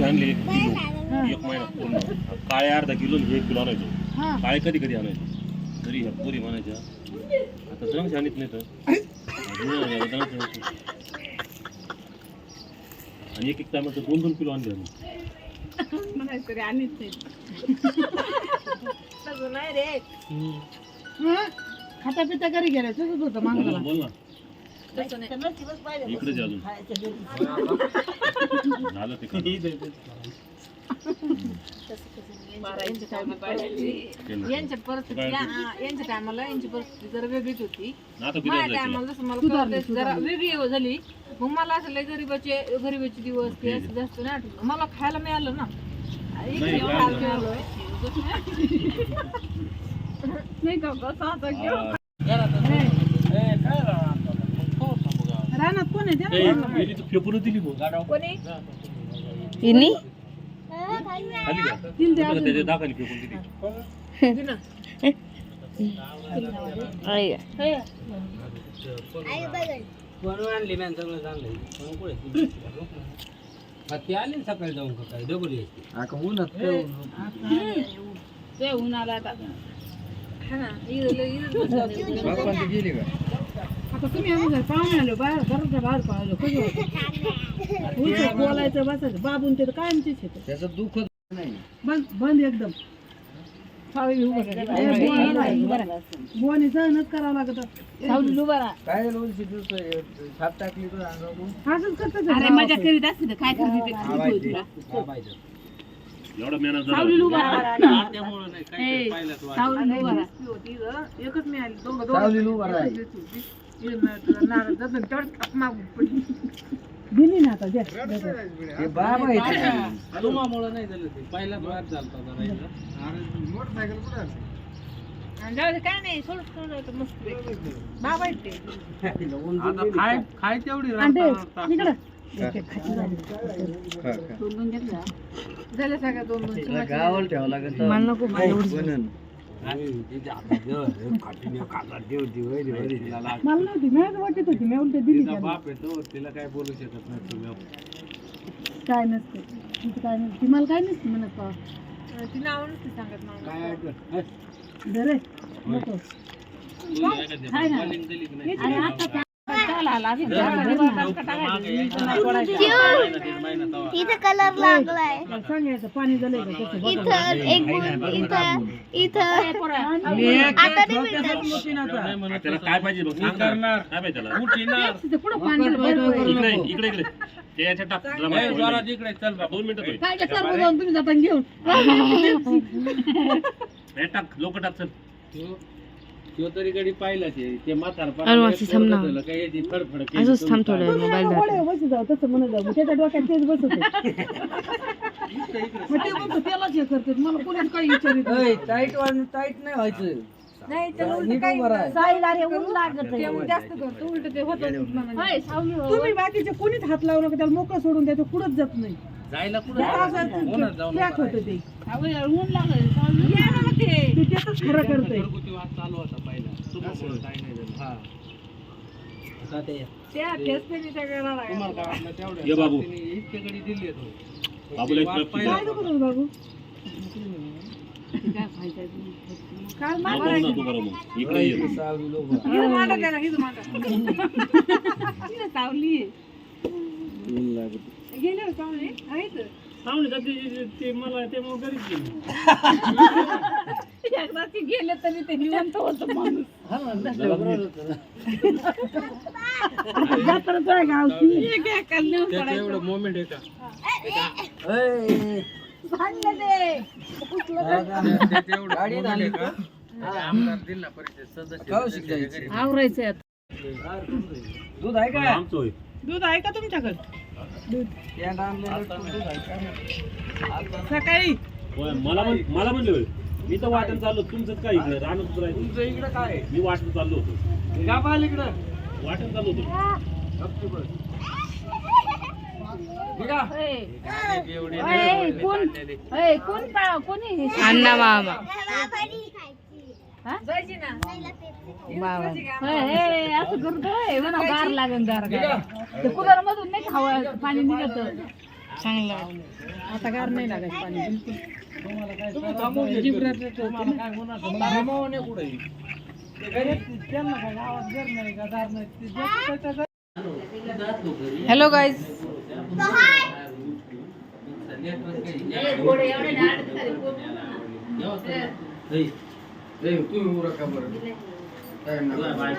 द्राक्ष आणले एक किलो एक महिना पूर्ण. काळे अर्धा किलो आणि हे एक किलो आणायचो. हा. काळे कधी कधी आणायचो. तरी ह्या पुरी म्हणायच्या आता द्राक्ष आणत नाही तर. आणि एक एक टायमाचं दोन दोन किलो आणले आम्ही. नाही. रे. हा? खाता पिता घरी गेले तसंच होतं माणसाला बोल ना. इकडे जे अजून झालं यांच्या परिस्थिती यांच्या टायमाला यांची परिस्थिती जरा वेगळीच होती. माझ्या? टायमाला जसं मला जरा वेगळी झाली. मग मला असं लय गरीबाचे गरीबाचे दिवस ते असं जास्त नाही आठवत. मला खायला मिळालं ना. एक नाही, का कसं आता घेऊ. रानात कोण आहे? ए, त्या गेली तर फेपूनच दिली. कोणी? इनी खाली का तुला त्याच्या दाखाली फेकून दिली. आई. बनवून आणली मॅन सगळं चांगलं? आहे. हा, ती आली ना सकाळी जाऊन का काय? डबल ते. उन्हाला आता हा. ना इथं इथं बसलं. आता. तुम्ही आम्ही पाहुणे आलो बाहेर घराच्या बाहेर पाहिलो कसं होतं बोलायचं बसायचं बाबून ते तर कायमचीच येतं त्याचं दुःख नाही बंद बंद एकदम सावली उभं सहनच करावं लागत सावली उभं राहा. काय झालं उलशी साप टाकली तर असंच अरे मजा करीत असते तर काय करते ते मेहनत उभा राहा. नाही, उभा राहा. एकच मिळाली दोघं राहा. दिली ना आता द्या. ते बाबा आहे ते. तुमामुळं नाही झालं ते पहिला बार झालता होता राहिला. आणि जाऊ दे, काय नाही सोड मस्त. बाबा आहेत ते आता खाय खाय तेवढी आंटे, राहता- इकडं. दोन दोन तिला गावाला ठेवावं मला नको हातात देव, खाटीने खातात, देव, देव, देव, देव, तिला लाग- मला नव्हती मी वाटत होती मी उलट दिली तिचा त्यांना. बाप येतो तिला काय बोलू शकत नाही तुम्ही काय नसतं तिचं काय नसतं मला काय नसतं म्हणत का ती नाव नसते सांगत काय ऐकलं? धरे नको हाय ना. आता त्या- चाला आला अजून टाकायचं. इथं कलर लागलाय. मला सांगायचं पाणी झालंय का कसं? बघा. इथं एक इथं इथं. आता नाही भेटत त्याला काय पाहिजे बघ? सांग ना. काय पाहिजे त्याला? तिथं कुठं पाणी झालं बरं, बरं, बरं. इकडे ते टाक. दोन मिनिटं होईल. काय तुम्ही जाता घेऊन? हे टाक. लोक टाक चल. त्यो- त्यो तरी कधी पाहिलाच आहे. ते म्हातारपणा अरे वासी, एक थांब ना. पोरगं झालं, काय याची फडफड केली असंच थांब तुम्ही थोडं मोबाईल गोड्या बसू जाऊ तसं म्हणत जाऊ मग त्याच्या डोक्यात तेच बसत मग ते म्हणतो त्यालाच हे करतात मला कोणीच काही विचारित नाही. टाईट टाईट नाही व्हायचं नाही त्याला उलट नीट काही उभं राहा. साईला रे ऊन लागत ते मग जास्त करतो उलट ते होतं होय, सावली हो. तुम्ही बाकीचे कोणीच हात लावू नका त्याला मोकळं सोडून द्या तो कुठंच जात नाही जायला कुठं असं जाऊन crack होतं ते ऊन लागलं ते ते त्याच खरं करतंय घरगुती वाद चालू होता पहिला तुम्हाला काय नाही झालं हा आता ते त्या ठेसपेनी सगळ्या रडा तुम्हाला काय वाटलं तेवढं ये बाबू. तिने इतके कधी दिली आहे तो. बाबूला एक वाद कप पहिला काय नको करू बाबू काल नको मागं ना तू करा मग इकडे ये सावली लोकं. मांडा त्याला मांडा. गेले आहेत ती गेले तरी ते निवंत होतं माणूस. हा ना, बरोबर होतं ना. जात्राच आहे गावची. एक एकाला नेऊन त्याचं सोडायचं. एवढं मोमेंट आहे का? भांडलं ते त्याचं एवढं moment आहे का? आमदार जिल्हा परिषद सदस्य घरी. आवरायचं आता. दूध आहे का? दूध आहे का तुमच्याकडे? दूध. आहे का? सकाळी. मला म्हण मला म्हणले होय. मी तर वाटण चाललो तुमचं काय इकडे? राहणं राहील. तुमचं इकडं काय? आहे? मी वाटण चाललो होतो. गाभ आलं इकडं? वाटण चाललो होतो. गपची बस. कोण कोण पा- कोणी हे- अण्णा मामा. हा? हे, असं म्हणा गार लागेल गार गार ते कूलर मधून नाही का हवा? पाणी निघत. चांगलं. आता गार नाही लागायचं पाणी बिलकुल. काय. तुम्हाला काय होणार? काय नाही नाही हॅलो गाईज तुम्ही उरका बरं?